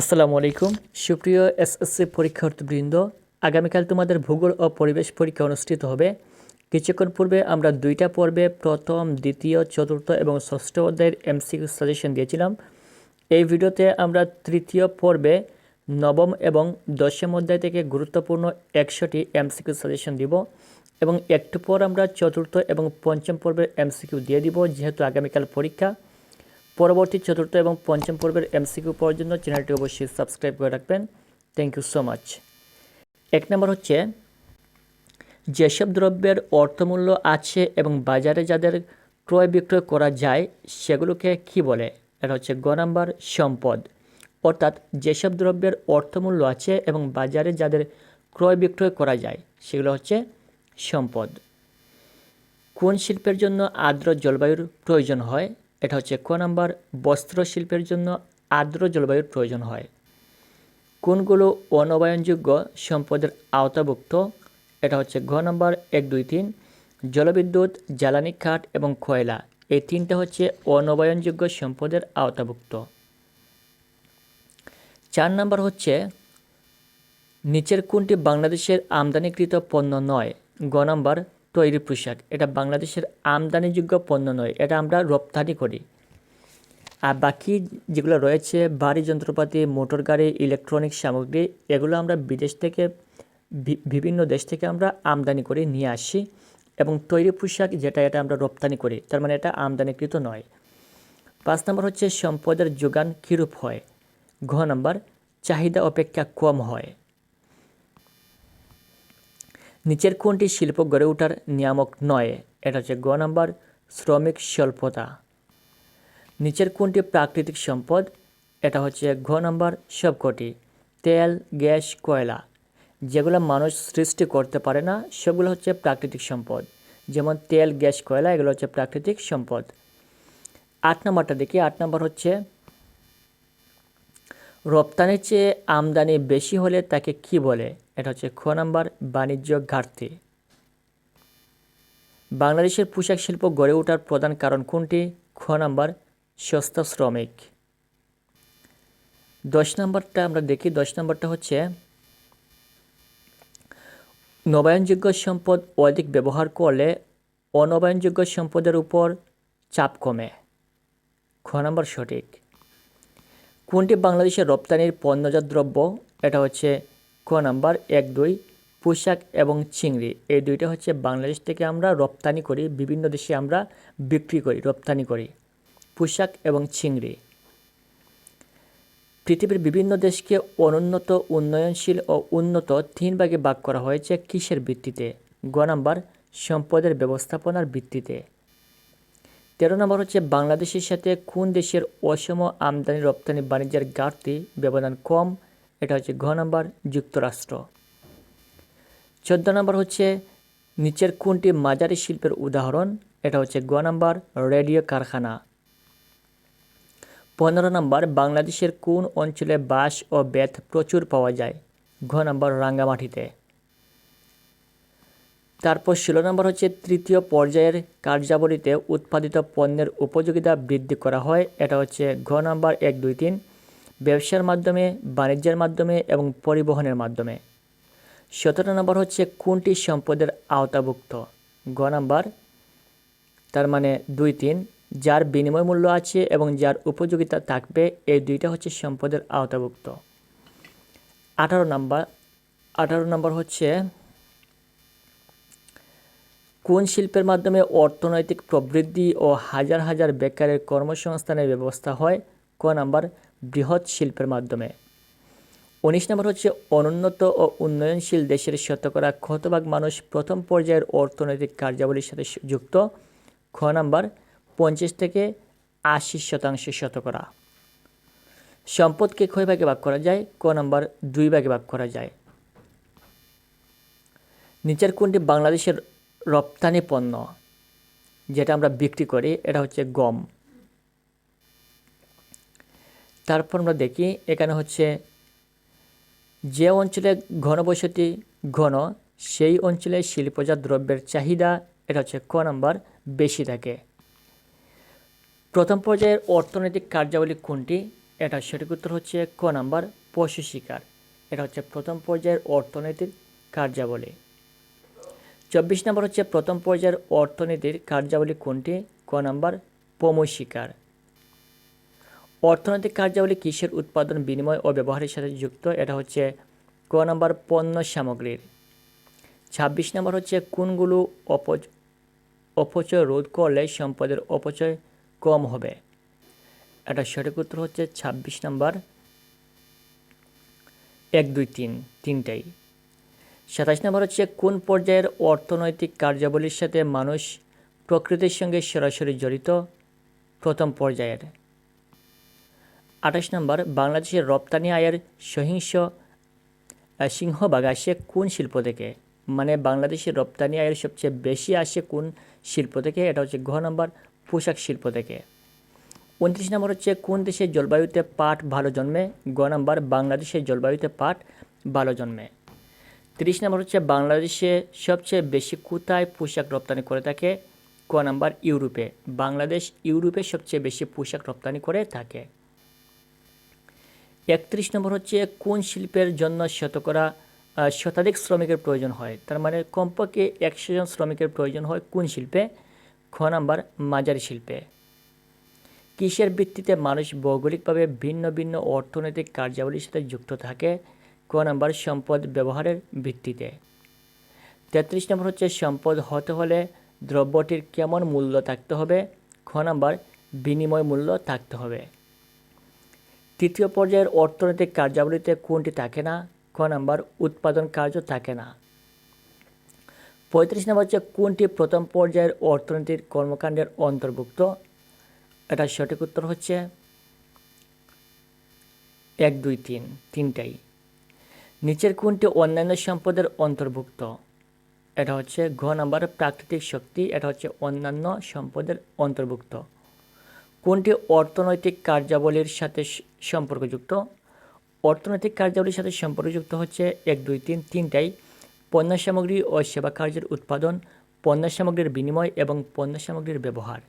আসসালামু আলাইকুম। সুপ্রিয় এসএসসি পরীক্ষার্থীবৃন্দ, আগামীকাল তোমাদের ভূগোল ও পরিবেশ পরীক্ষা অনুষ্ঠিত হবে। কিছুক্ষণ পূর্বে আমরা দুইটা পর্বে প্রথম, দ্বিতীয়, চতুর্থ এবং ষষ্ঠ অধ্যায়ের এমসিকিউ সাজেশন দিয়েছিলাম। এই ভিডিওতে আমরা তৃতীয় পর্বে নবম এবং দশম অধ্যায় থেকে গুরুত্বপূর্ণ একশোটি এমসিকিউ সাজেশন দিব এবং একটু পর আমরা চতুর্থ এবং পঞ্চম পর্বের এমসিকিউ দিয়ে দিব, যেহেতু আগামীকাল পরীক্ষা। পরবর্তী চতুর্থ এবং পঞ্চম পর্বের এমসিকিউ পাওয়ার জন্য চ্যানেলটি অবশ্যই সাবস্ক্রাইব করে রাখবেন। থ্যাংক ইউ সো মাচ এক নম্বর হচ্ছে, যেসব দ্রব্যের অর্থমূল্য আছে এবং বাজারে যাদের ক্রয় বিক্রয় করা যায়, সেগুলোকে কি বলে? এটা হচ্ছে গ নাম্বার, সম্পদ। অর্থাৎ যেসব দ্রব্যের অর্থমূল্য আছে এবং বাজারে যাদের ক্রয় বিক্রয় করা যায়, সেগুলো হচ্ছে সম্পদ। কোন শিল্পের জন্য আর্দ্র জলবায়ুর প্রয়োজন হয়? এটা হচ্ছে ক নাম্বার বস্ত্র শিল্পের জন্য আর্দ্র জলবায়ুর প্রয়োজন হয়। কোনগুলো অনবায়নযোগ্য সম্পদের আওতাভুক্ত? এটা হচ্ছে ঘ নাম্বার, এক, দুই, তিন। জলবিদ্যুৎ, জ্বালানি খাট এবং কয়লা, এই তিনটা হচ্ছে অনবায়নযোগ্য সম্পদের আওতাভুক্ত। চার নাম্বার হচ্ছে, নিচের কোনটি বাংলাদেশের আমদানিকৃত পণ্য নয়? গ নাম্বার তৈরি পোশাক। এটা বাংলাদেশের আমদানিযোগ্য পণ্য নয়, এটা আমরা রপ্তানি করি। আর বাকি যেগুলো রয়েছে ভারী যন্ত্রপাতি, মোটর গাড়ি ইলেকট্রনিক সামগ্রী, এগুলো আমরা বিদেশ থেকে বিভিন্ন দেশ থেকে আমরা আমদানি করে নিয়ে আসি এবং তৈরি পোশাক যেটা, এটা আমরা রপ্তানি করি। তার মানে এটা আমদানিকৃত নয়। পাঁচ নম্বর হচ্ছে সম্পদের যোগান কীরূপ হয়? ঘ নম্বর, চাহিদা অপেক্ষা কম হয়। নিচের কোনটি শিল্প গড়ে ওঠার নিয়ামক নয়। এটা হচ্ছে গ নাম্বার, শ্রমিক স্বল্পতা। নিচের কোনটি প্রাকৃতিক সম্পদ, এটা হচ্ছে ঘ নাম্বার, সবকটি। তেল, গ্যাস, কয়লা। যেগুলো মানুষ সৃষ্টি করতে পারে না, সেগুলো হচ্ছে প্রাকৃতিক সম্পদ। যেমন তেল, গ্যাস, কয়লা, এগুলো হচ্ছে প্রাকৃতিক সম্পদ। আট নম্বরটা দেখি, আট নম্বর হচ্ছে রপ্তানির চেয়ে আমদানি বেশি হলে তাকে কি বলে? এটা হচ্ছে খ নাম্বার বাণিজ্য ঘাটতি। বাংলাদেশের পোশাক শিল্প গড়ে ওঠার প্রধান কারণ কোনটি? খ নাম্বার সস্তা শ্রমিক। দশ নম্বরটা আমরা দেখি, দশ নম্বরটা হচ্ছে নবায়নযোগ্য সম্পদ অধিক ব্যবহার করলে অনবায়নযোগ্য সম্পদের উপর চাপ কমে। খ নম্বর সঠিক। কোনটি বাংলাদেশের রপ্তানির পণ্যজাত দ্রব্য? এটা হচ্ছে ক নাম্বার, এক, দুই, পোশাক এবং চিংড়ি। এই দুইটা হচ্ছে বাংলাদেশ থেকে আমরা রপ্তানি করি, বিভিন্ন দেশে আমরা বিক্রি করি, রপ্তানি করি। পোশাক এবং চিংড়ি। পৃথিবীর বিভিন্ন দেশকে অনুন্নত, উন্নয়নশীল ও উন্নত তিন ভাগে ভাগ করা হয়েছে কিসের ভিত্তিতে? গ নাম্বার, সম্পদের ব্যবস্থাপনার ভিত্তিতে। তেরো নম্বর হচ্ছে বাংলাদেশের সাথে কোন দেশের অসম আমদানি রপ্তানি বাণিজ্যের ঘাটতি ব্যবধান কম? এটা হচ্ছে ঘ নম্বর, যুক্তরাষ্ট্র। চোদ্দ নম্বর হচ্ছে নিচের কোনটি মাঝারি শিল্পের উদাহরণ? এটা হচ্ছে গ নম্বর, রেডিও কারখানা। পনেরো নম্বর, বাংলাদেশের কোন অঞ্চলে বাঁশ ও বেত প্রচুর পাওয়া যায়? ঘ নম্বর, রাঙ্গামাটিতে। তারপর ষোলো নম্বর হচ্ছে তৃতীয় পর্যায়ের কার্যাবলীতে উৎপাদিত পণ্যের উপযোগিতা বৃদ্ধি করা হয়। এটা হচ্ছে ঘ নম্বর এক দুই তিন, ব্যবসার মাধ্যমে, বাণিজ্যের মাধ্যমে এবং পরিবহনের মাধ্যমে। সতেরো নম্বর হচ্ছে কোনটি সম্পদের আওতাভুক্ত? গ নাম্বার, তার মানে দুই তিন, যার বিনিময় মূল্য আছে এবং যার উপযোগিতা থাকবে, এই দুইটা হচ্ছে সম্পদের আওতাভুক্ত। আঠারো নাম্বার, আঠারো নম্বর হচ্ছে কোন শিল্পের মাধ্যমে অর্থনৈতিক প্রবৃদ্ধি ও হাজার হাজার বেকারের কর্মসংস্থানের ব্যবস্থা হয়? ক নাম্বার, বৃহৎ শিল্পের মাধ্যমে। উনিশ নম্বর হচ্ছে, অনুন্নত ও উন্নয়নশীল দেশের শতকরা কতভাগ মানুষ প্রথম পর্যায়ের অর্থনৈতিক কার্যাবলীর সাথে যুক্ত। খ নাম্বার, পঞ্চাশ থেকে আশি শতাংশ শতকরা। সম্পদকে কয় ভাগে ভাগ করা যায়। ক নাম্বার, দুই ভাগে ভাগ করা যায়। নিচের কোনটি বাংলাদেশের রপ্তানি পণ্য, যেটা আমরা বিক্রি করি, এটা হচ্ছে গম। তারপর আমরা দেখি এখানে হচ্ছে যে অঞ্চলে ঘনবসতি ঘন, সেই অঞ্চলে শিল্পজাত দ্রব্যের চাহিদা, এটা হচ্ছে ক নাম্বার, বেশি থাকে। প্রথম পর্যায়ের অর্থনৈতিক কার্যাবলী কোনটি? এটা সঠিক উত্তর হচ্ছে ক নাম্বার, পশু শিকার। এটা হচ্ছে প্রথম পর্যায়ের অর্থনীতির কার্যাবলী। চব্বিশ নম্বর হচ্ছে প্রথম পর্যায়ের অর্থনীতির কার্যাবলী কোনটি? ক নাম্বার শিকার। অর্থনৈতিক কার্যাবলী কিসের উৎপাদন, বিনিময় ও ব্যবহারের সাথে যুক্ত? এটা হচ্ছে ক নাম্বার, পণ্য সামগ্রীর। ছাব্বিশ নম্বর হচ্ছে কোনগুলো অপচ, অপচয় রোধ করলে সম্পদের অপচয় কম হবে? এটা সঠিক উত্তর হচ্ছে ছাব্বিশ নম্বর, এক দুই তিন, তিনটাই। সাতাশ নম্বর হচ্ছে, কোন পর্যায়ের অর্থনৈতিক কার্যাবলীর সাথে মানুষ প্রকৃতির সঙ্গে সরাসরি জড়িত? প্রথম পর্যায়ের। আঠাশ নম্বর, বাংলাদেশের রপ্তানি আয়ের সহিংস সিংহভাগ আসে কোন শিল্প থেকে? মানে বাংলাদেশের রপ্তানি আয়ের সবচেয়ে বেশি আসে কোন শিল্প থেকে? এটা হচ্ছে ঘ নম্বর, পোশাক শিল্প থেকে। উনত্রিশ নম্বর হচ্ছে, কোন দেশের জলবায়ুতে পাট ভালো জন্মে? গ নম্বর বাংলাদেশের জলবায়ুতে পাট ভালো জন্মে। তিরিশ নম্বর হচ্ছে বাংলাদেশে সবচেয়ে বেশি কোথায় পোশাক রপ্তানি করে থাকে? ক নাম্বার, ইউরোপে। বাংলাদেশ ইউরোপে সবচেয়ে বেশি পোশাক রপ্তানি করে থাকে। একত্রিশ নম্বর হচ্ছে কোন শিল্পের জন্য শতকরা শতাধিক শ্রমিকের প্রয়োজন হয়? তার মানে কমপক্ষে একশো জন শ্রমিকের প্রয়োজন হয় কোন শিল্পে? খ নাম্বার, মাঝারি শিল্পে। কিসের ভিত্তিতে মানুষ ভৌগোলিকভাবে ভিন্ন ভিন্ন অর্থনৈতিক কার্যাবলীর সাথে যুক্ত থাকে? ক নাম্বার সম্পদ ব্যবহারের ভিত্তিতে। তেত্রিশ নম্বর হচ্ছে সম্পদ হতে হলে দ্রব্যটির কেমন মূল্য থাকতে হবে? খ নাম্বার বিনিময় মূল্য থাকতে হবে। তৃতীয় পর্যায়ের অর্থনৈতিক কার্যাবলীতে কোনটি থাকে না? ক নাম্বার উৎপাদন কার্য থাকে না। পঁয়ত্রিশ নম্বর হচ্ছে কোনটি প্রথম পর্যায়ের অর্থনীতির কর্মকাণ্ডের অন্তর্ভুক্ত? এটা সঠিক উত্তর হচ্ছে এক, দুই, তিন, তিনটাই। নিচের কোনটি অন্যান্য সম্পদের অন্তর্ভুক্ত। এটা হচ্ছে ঘ নাম্বার প্রাকৃতিক শক্তি, এটা হচ্ছে অন্যান্য সম্পদের অন্তর্ভুক্ত। কোনটি অর্থনৈতিক কার্যাবলীর সাথে সম্পর্কযুক্ত। অর্থনৈতিক কার্যাবলীর সাথে সম্পর্কযুক্ত হচ্ছে এক, দুই, তিন, তিনটাই পণ্য সামগ্রী ও সেবা কার্যের উৎপাদন পণ্য সামগ্রীর বিনিময় এবং পণ্য সামগ্রীর ব্যবহার।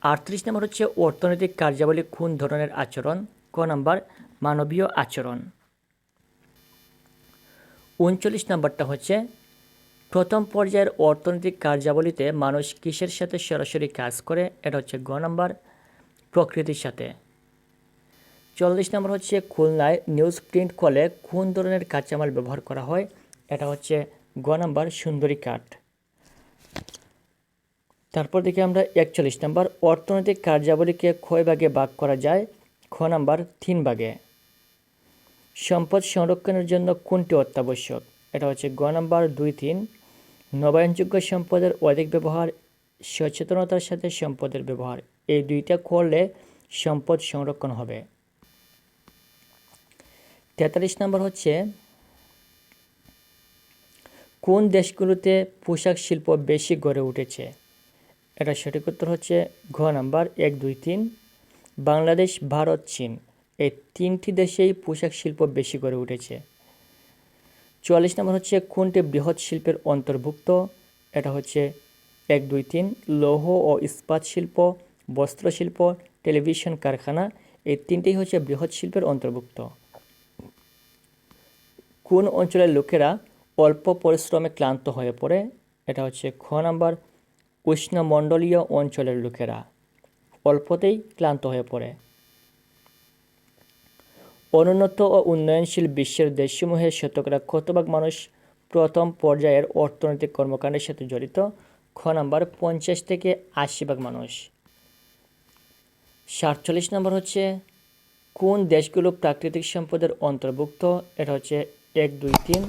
আটত্রিশ নম্বর হচ্ছে অর্থনৈতিক কার্যাবলী কোন ধরনের আচরণ? ক নাম্বার মানবীয় আচরণ। উনচল্লিশ নম্বরটা হচ্ছে, প্রথম পর্যায়ের অর্থনৈতিক কার্যাবলীতে মানুষ কিসের সাথে সরাসরি কাজ করে, এটা হচ্ছে গ নম্বর, প্রকৃতির সাথে। চল্লিশ নম্বর হচ্ছে খুলনায় নিউজ প্রিন্ট কলে কোন ধরনের কাঁচামাল ব্যবহার করা হয়, এটা হচ্ছে গ নম্বর, সুন্দরী কাঠ। তারপর দেখি আমরা একচল্লিশ নম্বর, অর্থনৈতিক কার্যাবলীকে কয় ভাগে ভাগ করা যায়, খ নাম্বার, তিন ভাগে। সম্পদ সংরক্ষণের জন্য কোনটি অত্যাবশ্যক? এটা হচ্ছে গ নম্বর, দুই, তিন। নবায়নযোগ্য সম্পদের অধিক ব্যবহার, সচেতনতার সাথে সম্পদের ব্যবহার। এই দুইটা করলে সম্পদ সংরক্ষণ হবে। তেতাল্লিশ নম্বর হচ্ছে, কোন দেশগুলোতে পোশাক শিল্প বেশি গড়ে উঠেছে? এটা সঠিক উত্তর হচ্ছে ঘ নাম্বার, এক, দুই, তিন। বাংলাদেশ, ভারত, চীন। এই তিনটি দেশেই পোশাক শিল্প বেশি গড়ে উঠেছে। চুয়াল্লিশ নম্বর হচ্ছে কোনটি বৃহৎ শিল্পের অন্তর্ভুক্ত? এটা হচ্ছে এক, দুই, তিন, লৌহ ও ইস্পাত শিল্প, বস্ত্র শিল্প, টেলিভিশন, কারখানা। এই তিনটেই হচ্ছে বৃহৎ শিল্পের অন্তর্ভুক্ত। কোন অঞ্চলের লোকেরা অল্প পরিশ্রমে ক্লান্ত হয়ে পড়ে? এটা হচ্ছে খ নাম্বার, উষ্ণমণ্ডলীয় অঞ্চলের লোকেরা। অল্পতেই ক্লান্ত হয়ে পড়ে। অনুন্নত ও উন্নয়নশীল বিশ্বের দেশসমূহের শতকরা কত ভাগ মানুষ প্রথম পর্যায়ের অর্থনৈতিক কর্মকাণ্ডের সাথে জড়িত? খ নাম্বার, পঞ্চাশ থেকে আশি ভাগ মানুষ। সাতচল্লিশ নম্বর হচ্ছে, কোন দেশগুলো প্রাকৃতিক সম্পদের অন্তর্ভুক্ত? এটা হচ্ছে এক, দুই, তিন।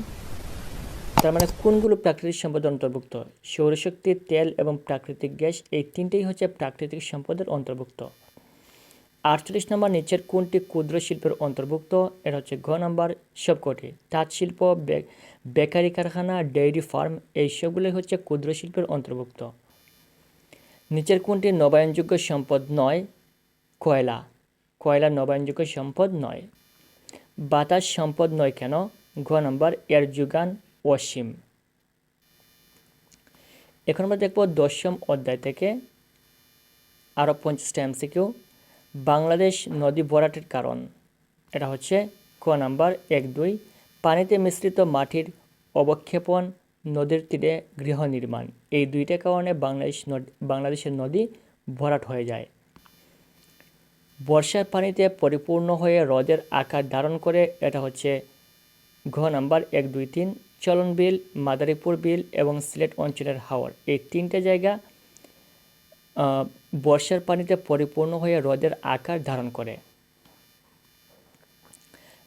তার মানে কোনগুলো প্রাকৃতিক সম্পদের অন্তর্ভুক্ত? সৌরশক্তি, তেল এবং প্রাকৃতিক গ্যাস, এই তিনটেই হচ্ছে প্রাকৃতিক সম্পদের অন্তর্ভুক্ত। আটচল্লিশ নম্বর নিচের কোনটি ক্ষুদ্র শিল্পের অন্তর্ভুক্ত? এটা হচ্ছে ঘ নাম্বার সবকটি। তাঁত শিল্প বেকারি কারখানা, ডেইরি ফার্ম এই সবগুলোই হচ্ছে ক্ষুদ্র শিল্পের অন্তর্ভুক্ত। নিচের কোনটি নবায়নযোগ্য সম্পদ নয়? কয়লা। কয়লা নবায়নযোগ্য সম্পদ নয়। বাতাস সম্পদ নয় কেন? ঘ নম্বর, এর যোগান অসীম। এখন আমরা দেখব দশম অধ্যায় থেকে। আরও পঞ্চাশটা এমসিকিউ। বাংলাদেশ নদী ভরাটের কারণ। এটা হচ্ছে ক নাম্বার, এক, দুই, পানিতে মিশ্রিত মাটির অবক্ষেপণ, নদীর তীরে গৃহ নির্মাণ। এই দুইটা কারণে বাংলাদেশ নদ- বাংলাদেশের নদী ভরাট হয়ে যায়। বর্ষার পানিতে পরিপূর্ণ হয়ে হ্রদের আকার ধারণ করে এটা হচ্ছে ঘ নাম্বার, এক, দুই, তিন চলন বিল মাদারীপুর বিল এবং সিলেট অঞ্চলের হাওর। এই তিনটে জায়গা বর্ষার পানিতে পরিপূর্ণ হয়ে হ্রদের আকার ধারণ করে।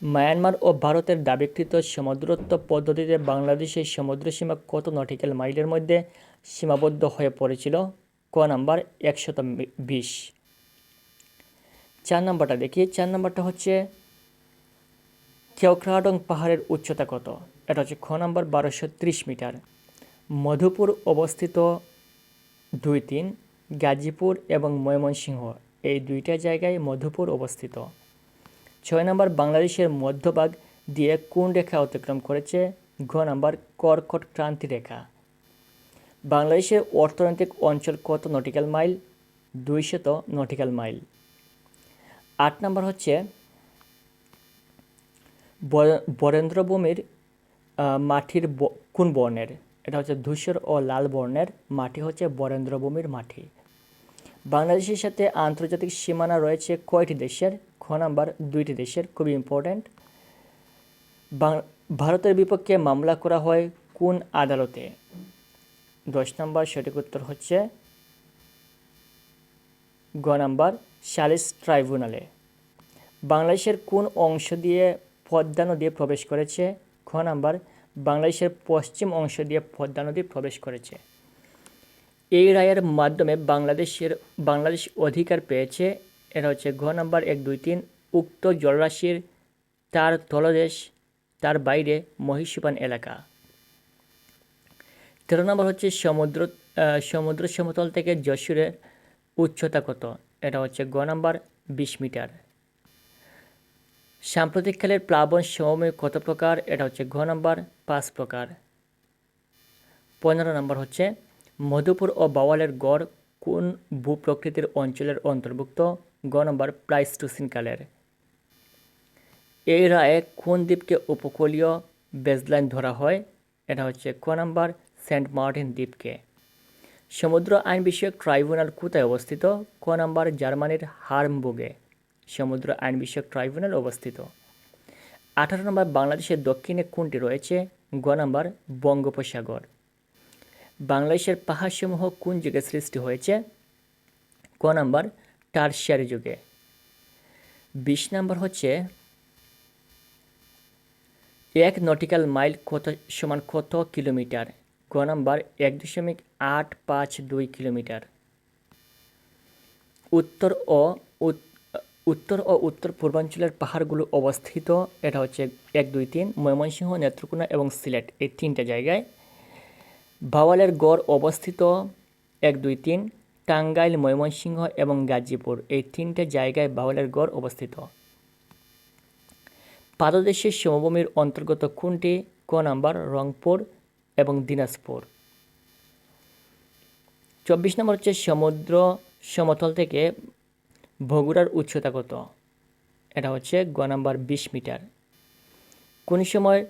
মায়ানমার ও ভারতের দাবিকৃত সমুদ্রত্ব পদ্ধতিতে বাংলাদেশের সমুদ্রসীমা কত নটিক্যাল মাইলের মধ্যে সীমাবদ্ধ হয়ে পড়েছিল? ক নাম্বার, একশত বিশ। চার নাম্বারটা দেখি। চার নাম্বারটা হচ্ছে, কেওক্রাডং পাহাড়ের উচ্চতা কত? এটা হচ্ছে খ নাম্বার, বারোশো ত্রিশ মিটার। মধুপুর অবস্থিত দুই তিন গাজীপুর এবং ময়মনসিংহ। এই দুইটা জায়গায় মধুপুর অবস্থিত। ছয় নম্বর বাংলাদেশের মধ্যভাগ দিয়ে কোন রেখা অতিক্রম করেছে? ঘ নাম্বার কর্কট ক্রান্তি রেখা। বাংলাদেশের অর্থনৈতিক অঞ্চল কত নটিক্যাল মাইল? দুইশত নটিক্যাল মাইল। আট নম্বর হচ্ছে বরেন্দ্রভূমির মাটির কোন বর্ণের? এটা হচ্ছে ধূসর ও লাল বর্ণের, মাটি হচ্ছে বরেন্দ্রভূমির মাটি। বাংলাদেশের সাথে আন্তর্জাতিক সীমানা রয়েছে কয়টি দেশের? খ নাম্বার, দুইটি দেশের, খুবই ইম্পর্ট্যান্ট ভারতের বিপক্ষে মামলা করা হয় কোন আদালতে? দশ নম্বর, সঠিক উত্তর হচ্ছে গ নাম্বার, সালিস ট্রাইব্যুনালে। বাংলাদেশের কোন অংশ দিয়ে পদ্মা নদী প্রবেশ করেছে? খ নাম্বার, বাংলাদেশের পশ্চিম অংশ দিয়ে পদ্মা নদী প্রবেশ করেছে। এই রায়ের মাধ্যমে বাংলাদেশের, বাংলাদেশ অধিকার পেয়েছে। এটা হচ্ছে ঘ নাম্বার এক দুই তিন, উক্ত জলরাশির তার তলদেশ, তার বাইরে মহিষিপান এলাকা। তেরো নম্বর হচ্ছে সমুদ্র সমুদ্র সমতল থেকে যশোরের উচ্চতা কত? এটা হচ্ছে গ নাম্বার বিশ মিটার। সাম্প্রতিককালের প্লাবন সমভূমি কত প্রকার? এটা হচ্ছে ঘ নাম্বার পাঁচ প্রকার। পনেরো নম্বর হচ্ছে মধুপুর ও বাওয়ালের গড় কোন ভূপ্রকৃতির অঞ্চলের অন্তর্ভুক্ত? গ নম্বর প্লাইস্টোসিন কালের এই রায়ে কোন দ্বীপকে উপকূলীয় বেজলাইন ধরা হয়? এটা হচ্ছে ক নাম্বার সেন্ট মার্টিন দ্বীপকে। সমুদ্র আইন বিষয়ক ট্রাইব্যুনাল কোথায় অবস্থিত? ক নাম্বার জার্মানির হার্মবুগে। সমুদ্র আইন বিষয়ক ট্রাইব্যুনাল অবস্থিত। আঠারো নম্বর বাংলাদেশের দক্ষিণে কোনটি রয়েছে? গ নাম্বার বঙ্গোপসাগর। বাংলাদেশের পাহাড়সমূহ কোন যুগে সৃষ্টি হয়েছে? ক নাম্বার, টার্সিয়ারি যুগে। বিশ নাম্বার হচ্ছে, এক নটিক্যাল মাইল কত সমান কত কিলোমিটার? ক নাম্বার, এক দশমিক আট পাঁচ দুই কিলোমিটার। উত্তর ও উত- উত্তর ও উত্তর পূর্বাঞ্চলের পাহাড়গুলো অবস্থিত, এটা হচ্ছে এক দুই তিন, ময়মনসিংহ, নেত্রকোনা এবং সিলেট, এই তিনটা জায়গায়। ভাওয়ালের গড় অবস্থিত এক, দুই, তিন, টাঙ্গাইল, ময়মনসিংহ এবং গাজীপুর। এই তিনটে জায়গায় বাউলের গড় অবস্থিত। পাদদেশের সমভূমির অন্তর্গত কোনটি? ক নাম্বার, রংপুর এবং দিনাজপুর। চব্বিশ নম্বর হচ্ছে সমুদ্র সমতল থেকে বগুড়ার উচ্চতা কত? এটা হচ্ছে গ নাম্বার, বিশ মিটার। কোন সময়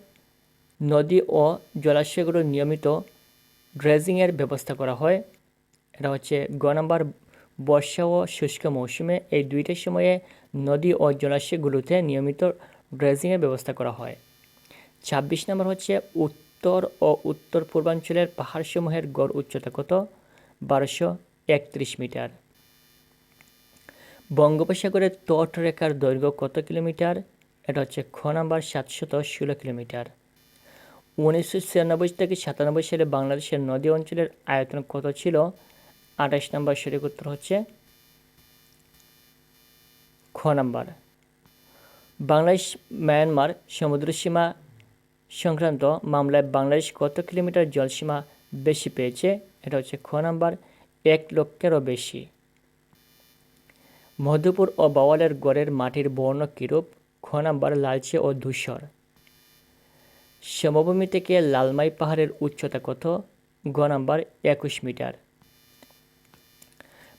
নদী ও জলাশয়গুলো নিয়মিত ড্রেজিংয়ের ব্যবস্থা করা হয়। এটা হচ্ছে গ নাম্বার বর্ষা ও শুষ্ক মৌসুমে। এই দুইটা সময়ে নদী ও জলাশয়গুলোতে নিয়মিত ড্রেজিংয়ের ব্যবস্থা করা হয়। ছাব্বিশ নম্বর হচ্ছে উত্তর ও উত্তর পূর্বাঞ্চলের পাহাড়সমূহের গড় উচ্চতা কত? বারোশো একত্রিশ মিটার। বঙ্গোপসাগরের তটরেখার দৈর্ঘ্য কত কিলোমিটার? এটা হচ্ছে খ নাম্বার সাতশত ষোলো কিলোমিটার। উনিশশো ছিয়ানব্বই থেকে সাতানব্বই সালে বাংলাদেশের নদী অঞ্চলের আয়তন কত ছিল? আঠাশ নম্বর সঠিক উত্তর হচ্ছে খ নাম্বার। বাংলাদেশ, মায়ানমার সমুদ্রসীমা সংক্রান্ত মামলায় বাংলাদেশ কত কিলোমিটার জলসীমা বেশি পেয়েছে? এটা হচ্ছে খ নাম্বার, এক লক্ষেরও বেশি। মধুপুর ও বাওয়ালের গড়ের মাটির বর্ণ কিরূপ? খ নাম্বার, লালচে ও ধূসর। সমভূমি থেকে লালমাই পাহাড়ের উচ্চতা কত? গ নাম্বার, একুশ মিটার।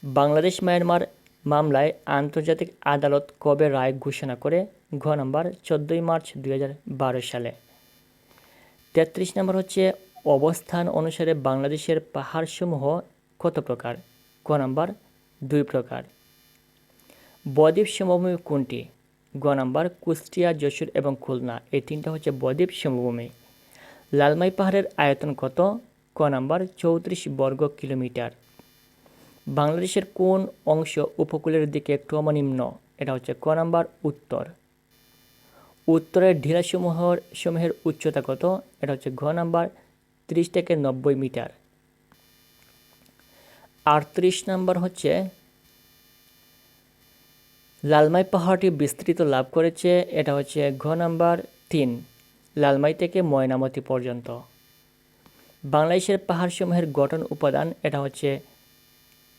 বাংলাদেশ মায়ানমার মামলায় আন্তর্জাতিক আদালত কবে রায় ঘোষণা করে? ঘ নাম্বার, চোদ্দোই মার্চ দু হাজার বারো সালে। তেত্রিশ নম্বর হচ্ছে, অবস্থান অনুসারে বাংলাদেশের পাহাড়সমূহ কত প্রকার? ক নাম্বার, দুই প্রকার। বদ্বীপ সমভূমি কোনটি? গ নাম্বার, কুষ্টিয়া, যশোর এবং খুলনা। এই তিনটা হচ্ছে বদ্বীপ সমভূমি। লালমাই পাহাড়ের আয়তন কত? ক নাম্বার, চৌত্রিশ বর্গ কিলোমিটার। বাংলাদেশের কোন অংশ উপকূলের দিকে ক্রমনিম্ন? এটা হচ্ছে ক নাম্বার, উত্তর। উত্তরের ঢিলাসমূহর সমূহের উচ্চতা কত? এটা হচ্ছে ঘ নাম্বার, ত্রিশ থেকে নব্বই মিটার। আটত্রিশ নাম্বার হচ্ছে লালমাই পাহাড়টি বিস্তৃত লাভ করেছে, এটা হচ্ছে ঘ নাম্বার তিন, লালমাই থেকে ময়নামতি পর্যন্ত। বাংলাদেশের পাহাড়সমূহের গঠন উপাদান, এটা হচ্ছে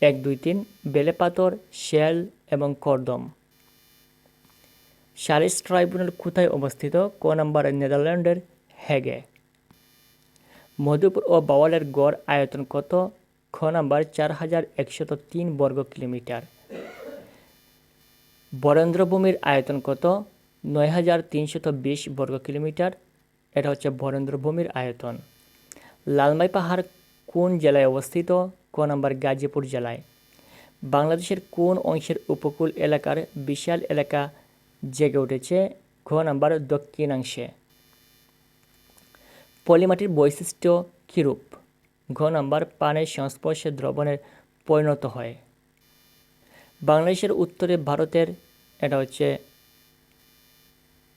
এক, দুই, তিন, বেলে পাথর, শেল এবং কর্দম। সালিস ট্রাইব্যুনাল কোথায় অবস্থিত? ক নম্বরে নেদারল্যান্ডের হেগে। মধুপুর ও বাওয়ালের গড় আয়তন কত? খ নাম্বার চার হাজার একশত তিন বর্গ কিলোমিটার। বরেন্দ্রভূমির আয়তন কত? নয় হাজার তিনশত বিশ বর্গ কিলোমিটার। এটা হচ্ছে বরেন্দ্রভূমির আয়তন। লালমাই পাহাড় কোন জেলায় অবস্থিত? ক নম্বর গাজীপুর জেলায়। বাংলাদেশের কোন অংশের উপকূল এলাকার বিশাল এলাকা জেগে উঠেছে? ঘ নম্বর দক্ষিণাংশে। পলিমাটির বৈশিষ্ট্য কীরূপ? ঘ নম্বর পানের সংস্পর্শে দ্রবণের পরিণত হয়। বাংলাদেশের উত্তরে ভারতের, এটা হচ্ছে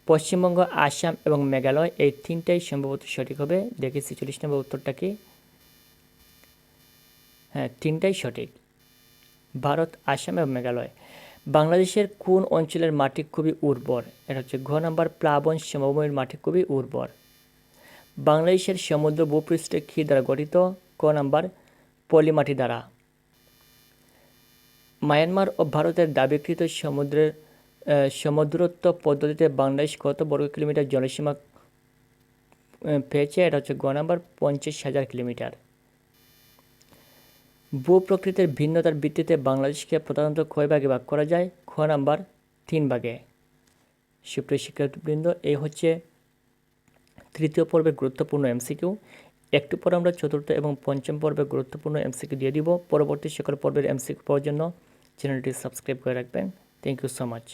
পশ্চিমবঙ্গ, আসাম এবং মেঘালয়, এই তিনটাই সম্ভবত সঠিক হবে। দেখি ছেচল্লিশ নম্বর উত্তরটা কি? হ্যাঁ তিনটাই সঠিক। ভারত, আসাম এবং মেঘালয়। বাংলাদেশের কোন অঞ্চলের মাটি খুবই উর্বর? এটা হচ্ছে ঘ নাম্বার, প্লাবন সমভূমির মাটি খুবই উর্বর। বাংলাদেশের সমুদ্র ভূপৃষ্ঠে কী দ্বারা গঠিত? ক নাম্বার পলিমাটি দ্বারা। মায়ানমার ও ভারতের দাবিকৃত সমুদ্রের সমুদ্রত্ব পদ্ধতিতে বাংলাদেশ কত বর্গ কিলোমিটার জলসীমা পেয়েছে? এটা হচ্ছে গ নাম্বার, পঞ্চাশ হাজার কিলোমিটার। ভূ প্রকৃতির ভিন্নতার ভিত্তিতে বাংলাদেশকে প্রধানত কয় ভাগে ভাগ করা যায়? খ নাম্বার, তিন ভাগে। সুপ্রিয় শিক্ষার্থীবৃন্দ, এই হচ্ছে তৃতীয় পর্বের গুরুত্বপূর্ণ এমসিকিউ। একটু পর আমরা চতুর্থ এবং পঞ্চম পর্বের গুরুত্বপূর্ণ এমসিকিউ দিয়ে দিব। পরবর্তী সকল পর্বের এমসিকিউ পাওয়ার জন্য চ্যানেলটি সাবস্ক্রাইব করে রাখবেন। Thank you so much